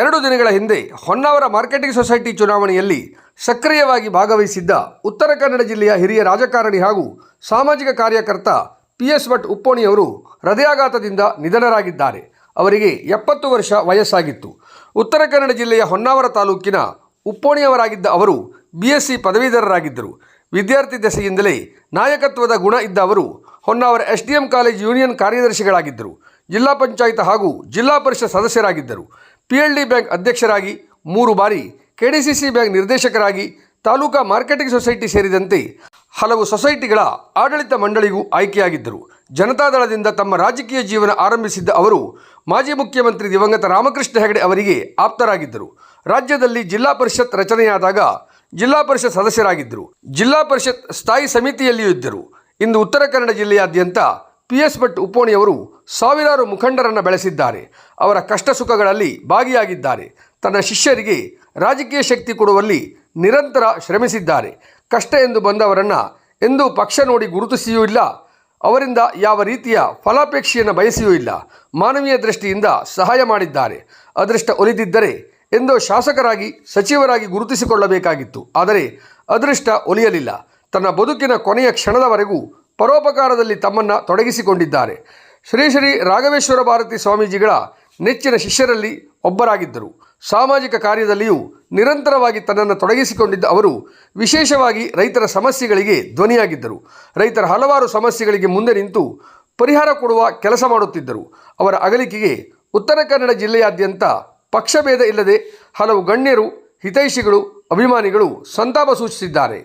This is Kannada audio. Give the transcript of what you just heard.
ಎರಡು ದಿನಗಳ ಹಿಂದೆ ಹೊನ್ನಾವರ ಮಾರ್ಕೆಟಿಂಗ್ ಸೊಸೈಟಿ ಚುನಾವಣೆಯಲ್ಲಿ ಸಕ್ರಿಯವಾಗಿ ಭಾಗವಹಿಸಿದ್ದ ಉತ್ತರ ಕನ್ನಡ ಜಿಲ್ಲೆಯ ಹಿರಿಯ ರಾಜಕಾರಣಿ ಹಾಗೂ ಸಾಮಾಜಿಕ ಕಾರ್ಯಕರ್ತ ಪಿ ಎಸ್ ಭಟ್ ಉಪ್ಪೋಣಿಯವರು ಹೃದಯಾಘಾತದಿಂದ ನಿಧನರಾಗಿದ್ದಾರೆ. ಅವರಿಗೆ ಎಪ್ಪತ್ತು ವರ್ಷ ವಯಸ್ಸಾಗಿತ್ತು. ಉತ್ತರ ಕನ್ನಡ ಜಿಲ್ಲೆಯ ಹೊನ್ನಾವರ ತಾಲೂಕಿನ ಉಪ್ಪೋಣಿಯವರಾಗಿದ್ದ ಅವರು ಬಿ ಎಸ್ ಸಿ ಪದವೀಧರರಾಗಿದ್ದರು. ವಿದ್ಯಾರ್ಥಿ ದೆಸೆಯಿಂದಲೇ ನಾಯಕತ್ವದ ಗುಣ ಇದ್ದ ಅವರು Honnavar S D M college union ಕಾರ್ಯದರ್ಶಿಗಳಾಗಿದ್ದರು. ಜಿಲ್ಲಾ ಪಂಚಾಯತ್ ಹಾಗೂ ಜಿಲ್ಲಾ ಪರಿಷತ್ ಸದಸ್ಯರಾಗಿದ್ದರು. ಪಿ ಎಲ್ ಡಿ ಬ್ಯಾಂಕ್ ಅಧ್ಯಕ್ಷರಾಗಿ ಮೂರು ಬಾರಿ K D C C bank ನಿರ್ದೇಶಕರಾಗಿ, ತಾಲೂಕಾ ಮಾರ್ಕೆಟಿಂಗ್ ಸೊಸೈಟಿ ಸೇರಿದಂತೆ ಹಲವು ಸೊಸೈಟಿಗಳ ಆಡಳಿತ ಮಂಡಳಿಗೂ ಆಯ್ಕೆಯಾಗಿದ್ದರು. ಜನತಾದಳದಿಂದ ತಮ್ಮ ರಾಜಕೀಯ ಜೀವನ ಆರಂಭಿಸಿದ್ದ ಅವರು ಮಾಜಿ ಮುಖ್ಯಮಂತ್ರಿ ದಿವಂಗತ ರಾಮಕೃಷ್ಣ ಹೆಗಡೆ ಅವರಿಗೆ ಆಪ್ತರಾಗಿದ್ದರು. ರಾಜ್ಯದಲ್ಲಿ ಜಿಲ್ಲಾ ಪರಿಷತ್ ರಚನೆಯಾದಾಗ ಜಿಲ್ಲಾ ಪರಿಷತ್ ಸದಸ್ಯರಾಗಿದ್ದರು. ಜಿಲ್ಲಾ ಪರಿಷತ್ ಸ್ಥಾಯಿ ಸಮಿತಿಯಲ್ಲಿಯೂ ಇದ್ದರು. ಇಂದು ಉತ್ತರ ಕನ್ನಡ ಜಿಲ್ಲೆಯಾದ್ಯಂತ ಪಿ ಎಸ್ ಭಟ್ ಉಪ್ಪೋಣಿಯವರು ಸಾವಿರಾರು ಮುಖಂಡರನ್ನು ಬೆಳೆಸಿದ್ದಾರೆ. ಅವರ ಕಷ್ಟ ಸುಖಗಳಲ್ಲಿ ಭಾಗಿಯಾಗಿದ್ದಾರೆ. ತನ್ನ ಶಿಷ್ಯರಿಗೆ ರಾಜಕೀಯ ಶಕ್ತಿ ಕೊಡುವಲ್ಲಿ ನಿರಂತರ ಶ್ರಮಿಸಿದ್ದಾರೆ. ಕಷ್ಟ ಎಂದು ಬಂದವರನ್ನು ಎಂದೂ ಪಕ್ಷ ನೋಡಿ ಗುರುತಿಸಿಯೂ ಇಲ್ಲ. ಅವರಿಂದ ಯಾವ ರೀತಿಯ ಫಲಾಪೇಕ್ಷೆಯನ್ನು ಬಯಸಿಯೂ ಇಲ್ಲ. ಮಾನವೀಯ ದೃಷ್ಟಿಯಿಂದ ಸಹಾಯ ಮಾಡಿದ್ದಾರೆ. ಅದೃಷ್ಟ ಒಲಿದಿದ್ದರೆ ಎಂದೋ ಶಾಸಕರಾಗಿ, ಸಚಿವರಾಗಿ ಗುರುತಿಸಿಕೊಳ್ಳಬೇಕಾಗಿತ್ತು. ಆದರೆ ಅದೃಷ್ಟ ಒಲಿಯಲಿಲ್ಲ. ತನ್ನ ಬದುಕಿನ ಕೊನೆಯ ಕ್ಷಣದವರೆಗೂ ಪರೋಪಕಾರದಲ್ಲಿ ತಮ್ಮನ್ನು ತೊಡಗಿಸಿಕೊಂಡಿದ್ದಾರೆ. ಶ್ರೀ ಶ್ರೀ ರಾಘವೇಶ್ವರ ಭಾರತಿ ಸ್ವಾಮೀಜಿಗಳ ನೆಚ್ಚಿನ ಶಿಷ್ಯರಲ್ಲಿ ಒಬ್ಬರಾಗಿದ್ದರು. ಸಾಮಾಜಿಕ ಕಾರ್ಯದಲ್ಲಿಯೂ ನಿರಂತರವಾಗಿ ತನ್ನನ್ನು ತೊಡಗಿಸಿಕೊಂಡಿದ್ದ ಅವರು ವಿಶೇಷವಾಗಿ ರೈತರ ಸಮಸ್ಯೆಗಳಿಗೆ ಧ್ವನಿಯಾಗಿದ್ದರು. ರೈತರ ಹಲವಾರು ಸಮಸ್ಯೆಗಳಿಗೆ ಮುಂದೆ ನಿಂತು ಪರಿಹಾರ ಕೊಡುವ ಕೆಲಸ ಮಾಡುತ್ತಿದ್ದರು. ಅವರ ಅಗಲಿಕೆಗೆ ಉತ್ತರ ಕನ್ನಡ ಜಿಲ್ಲೆಯಾದ್ಯಂತ ಪಕ್ಷಭೇದ ಇಲ್ಲದೆ ಹಲವು ಗಣ್ಯರು, ಹಿತೈಷಿಗಳು, ಅಭಿಮಾನಿಗಳು ಸಂತಾಪ ಸೂಚಿಸಿದ್ದಾರೆ.